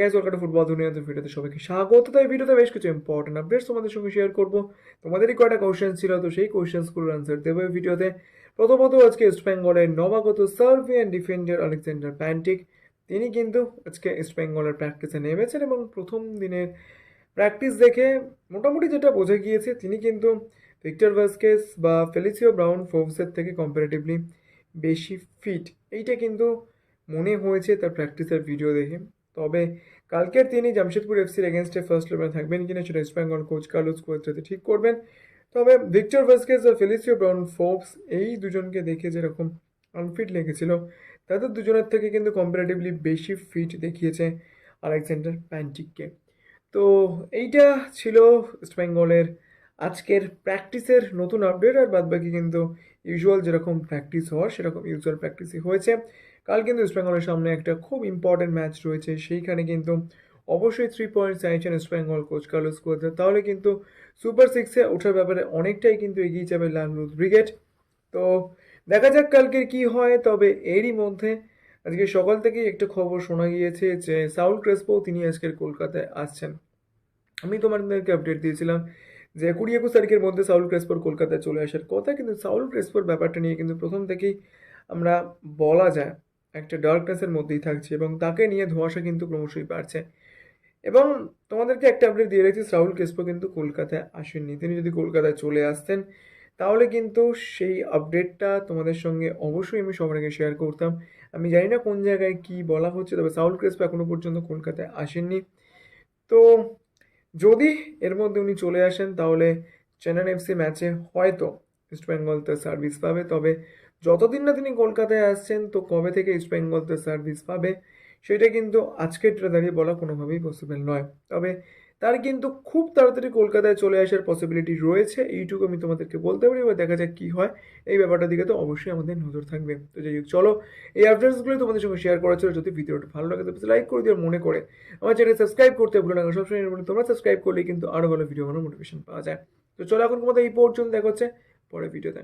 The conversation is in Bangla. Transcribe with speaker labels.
Speaker 1: গাইজ ওয়েলকাম টু ফুটবল দুনিয়াতে ভিডিওতে সবাইকে স্বাগত। তাই ভিডিওতে বেশ কিছু ইম্পর্টেন্ট আপডেটস তোমাদের সঙ্গে শেয়ার করব। তোমাদেরই কয়টা কোশ্চেন ছিল, তো সেই কোশ্চেন্সগুলোর আনসার দেবো ভিডিওতে। প্রথমত, আজকে ইস্ট বেঙ্গলের নবাগত সার্ভিয়ান ডিফেন্ডার আলেকজান্ডার প্যান্টিক তিনি কিন্তু আজকে ইস্ট বেঙ্গলের প্র্যাকটিসে নেমেছেন এবং প্রথম দিনের প্র্যাকটিস দেখে মোটামুটি যেটা বোঝা গিয়েছে, তিনি কিন্তু ভিক্টর ভাস্কেস বা ফেলিসিও ব্রাউন ফোর্বসের থেকে কম্পারেটিভলি বেশি ফিট এইটা কিন্তু মনে হয়েছে তার প্র্যাকটিসের ভিডিও দেখে। তবে কালকের তিনি জামশেদপুর এফসির এগেনস্টে ফার্স্ট ইলেভেনে থাকবেন কিনা সেটা ইস্ট বেঙ্গল কোচ কার্লোস কোয়েত্রাতে ঠিক করবেন। তবে ভিক্টর ভাস্কেস আর ফেলিসিও ব্রাউন ফোর্বস এই দুজনকে দেখে যেরকম আনফিট লেগেছিল, তাদের দুজনের থেকে কিন্তু কম্পারেটিভলি বেশি ফিট দেখিয়েছে আলেকজান্ডার প্যান্টিককে। তো এইটা ছিল ইস্ট বেঙ্গলের আজকের প্র্যাকটিসের নতুন আপডেট আর বাদবাকি কিন্তু ইউজুয়াল যেরকম প্র্যাকটিস হওয়ার, সেরকম ইউজুয়াল প্র্যাকটিসই হয়েছে। কাল কিন্তু ইস্ট বেঙ্গলের সামনে একটা খুব ইম্পর্টেন্ট ম্যাচ রয়েছে, সেইখানে কিন্তু অবশ্যই থ্রি পয়েন্ট চাইছেন ইস্ট বেঙ্গল কোচ কার্লোস কোচরা তাহলে কিন্তু সুপার সিক্সে ওঠার ব্যাপারে অনেকটাই কিন্তু এগিয়ে যাবে লালরুদ ব্রিগেড তো দেখা যাক কালকের কি হয়, তবে এরই মধ্যে আজকে সকাল থেকেই একটা খবর শোনা গিয়েছে যে সাউল ক্রেসপো, তিনি আজকের কলকাতায় আসছেন। আমি তোমাদেরকে আপডেট দিয়েছিলাম যে কুড়ি একুশ তারিখের মধ্যে সাউল ক্রেসপোর কলকাতায় চলে আসার কথা, কিন্তু সাউল ক্রেসপোর ব্যাপারটা নিয়ে কিন্তু প্রথম থেকেই আমরা বলা যায় একটা ডার্কনেসের মধ্যেই থাকছে এবং তাকে নিয়ে ধোঁয়াশা কিন্তু ক্রমশই বাড়ছে। এবং তোমাদেরকে একটা আপডেট দিয়ে রেখেছি রাহুল কেসপো কিন্তু কলকাতায় আসেননি। তিনি যদি কলকাতায় চলে আসতেন, তাহলে কিন্তু সেই আপডেটটা তোমাদের সঙ্গে অবশ্যই আমি সবার আগে শেয়ার করতাম। আমি জানি না কোন জায়গায় কি বলা হচ্ছে, তবে সাউল ক্রেসপো এখনও পর্যন্ত কলকাতায় আসেননি। তো যদি এর মধ্যে উনি চলে আসেন, তাহলে চেন্নাই এফসি ম্যাচে হয়তো ইস্ট বেঙ্গল তার সার্ভিস পাবে। তবে যতদিন না তিনি কলকাতায় আসছেন, তো কবে থেকে ইস্ট বেঙ্গল তার সার্ভিস পাবে সেটা কিন্তু আজকের দাঁড়িয়ে বলা কোনোভাবেই পসিবল নয়। তবে তার কিন্তু খুব তাড়াতাড়ি কলকাতায় চলে আসার পসিবিলিটি রয়েছে। এইটুকু আমি তোমাদেরকে বলতে পারি, এবার দেখা যাক কী হয়। এই ব্যাপারটার দিকে তো অবশ্যই আমাদের নজর থাকবে। তো যাই হোক, চলো এই আপডেটসগুলো তোমাদের সঙ্গে শেয়ার করা ছিল। যদি ভিডিওটা ভালো লাগে তবে লাইক করে দিও মনে করে আমার চ্যানেল সাবস্ক্রাইব করতে ভুলো না। সবসময় তোমরা সাবস্ক্রাইব করলে কিন্তু আরও ভালো ভিডিও বানানোর মোটিভেশন পাওয়া যায়। তো চলো এখন তোমাদের এই পর্যন্ত দেখা হচ্ছে। পরে ভিডিওতে